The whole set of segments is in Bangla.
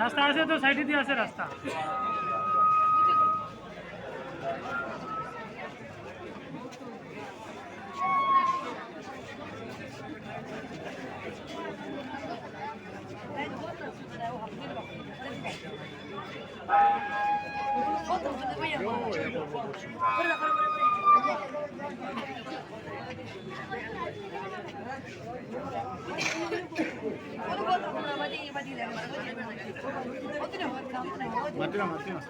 রাস্তা আছে তো সাইডে দিয়ে আছে রাস্তা మట్టినా మట్టినా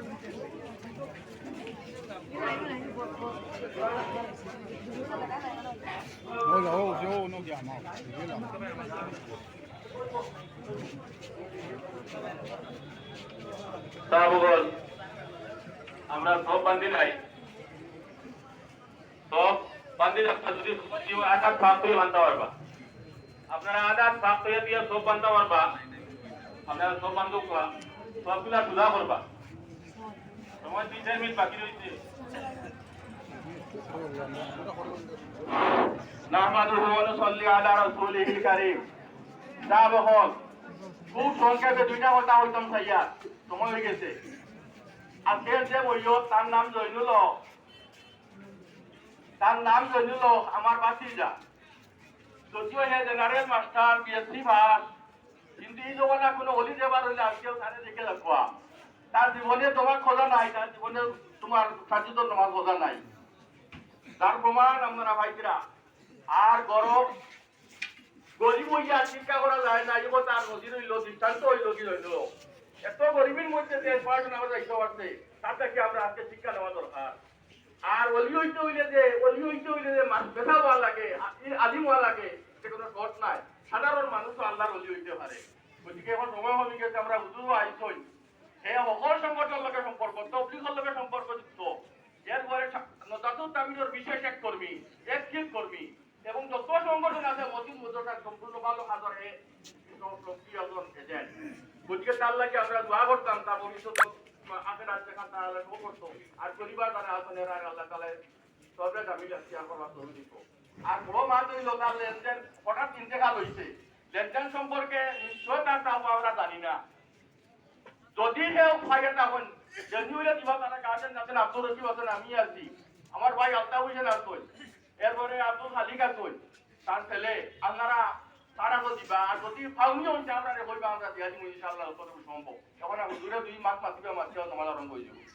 Hola, oh, yo no llamo. Tá, vou আমরা সব বান্ধি নাই। সব বান্ধি রাখতে যদি আঘাত ভাগ করে বানতে পারবা। আপনারা আঘাত ভাগ করে দিয়ে সব বানতে পারবা। আপনারা সব বান্ধব সবগুলা সুধা করবা। দুই, চার মিনিট বাকি রয়েছে খুব দুইটা কথা হইতাম সাইয়া সময় হয়ে গেছে। আজকে যে বইও তার নাম জৈনুল। তার নাম জৈনুল আমার বাতিজা যদিও হে জেনারেল মাস্টার বিএসসি পাস কিন্তু এই জমানা কোনো অলি দেবার হইলে আজকেও তারে দেখে রাখবা তার জীবনে তোমার খোঁজা নাই তার জীবনে তোমার সাজিত তোমার খোঁজা নাই তার প্রমাণ আমরা ভাইরা আর গরম গরিব হইয়া শিক্ষা করা যায় না এবার তার নদীর হইল দৃষ্টান্ত হইল কি হইল এত গরিবের মধ্যে যে পড়াশোনা আমরা যাইতে পারছে তার থেকে আমরা আজকে শিক্ষা নেওয়া দরকার? আর অলি হইতে হইলে যে অলি হইতে হইলে যে মানুষ বেথা হওয়া লাগে আ- আদিম হওয়া লাগে, সে কোনো শর্ট নাই। সাধারণ মানুষও আল্লাহর অলি হইতে পারে। গতিকে এখন সময় হয়ে গেছে, আমরা হুজুরও আইসই। সেই সকল সংগঠনের লগে সম্পর্ক, তবলিগের লগে সম্পর্ক যুক্ত। এরপরে নজাতুল তামিলের বিশেষ এক কর্মী এক কর্মী। এবং যত সংগঠন আছে, মসজিদ মুদ্রা সম্পূর্ণ ভালো হাজারে তার লাগে আমরা দোয়া করতাম, তার ভবিষ্যৎ আগের রাজ্যে খান তারা ও করতো। আর পরিবার তারা আসলে আল্লাহ তালা সবরে জামিল আসছে করবার তহবিল দিত আর বড় মাছ হইল তার লেনদেন হঠাৎ ইন্তেকাল হয়েছে লেনদেন সম্পর্কে নিশ্চয় তার তাও আমরা জানি না। যদি কেউ ভাইয়ের তখন জেনুইলে দিবা তারা গার্জেন আছেন আব্দুল রশিদ আছেন আমি আছি। আমার ভাই আলতা হোসেন আসল এরপরে আব্দুল খালিক আসল তার ছেলে আপনারা তারা যদি ফাউনি হইছে আপনারা হইবা আমরা দিয়া দিব ইনশাআল্লাহ কত সম্ভব। এখন হুজুরে দুই মাস মাতিবা মাতিবা তোমার আরম্ভ হয়ে যাবে।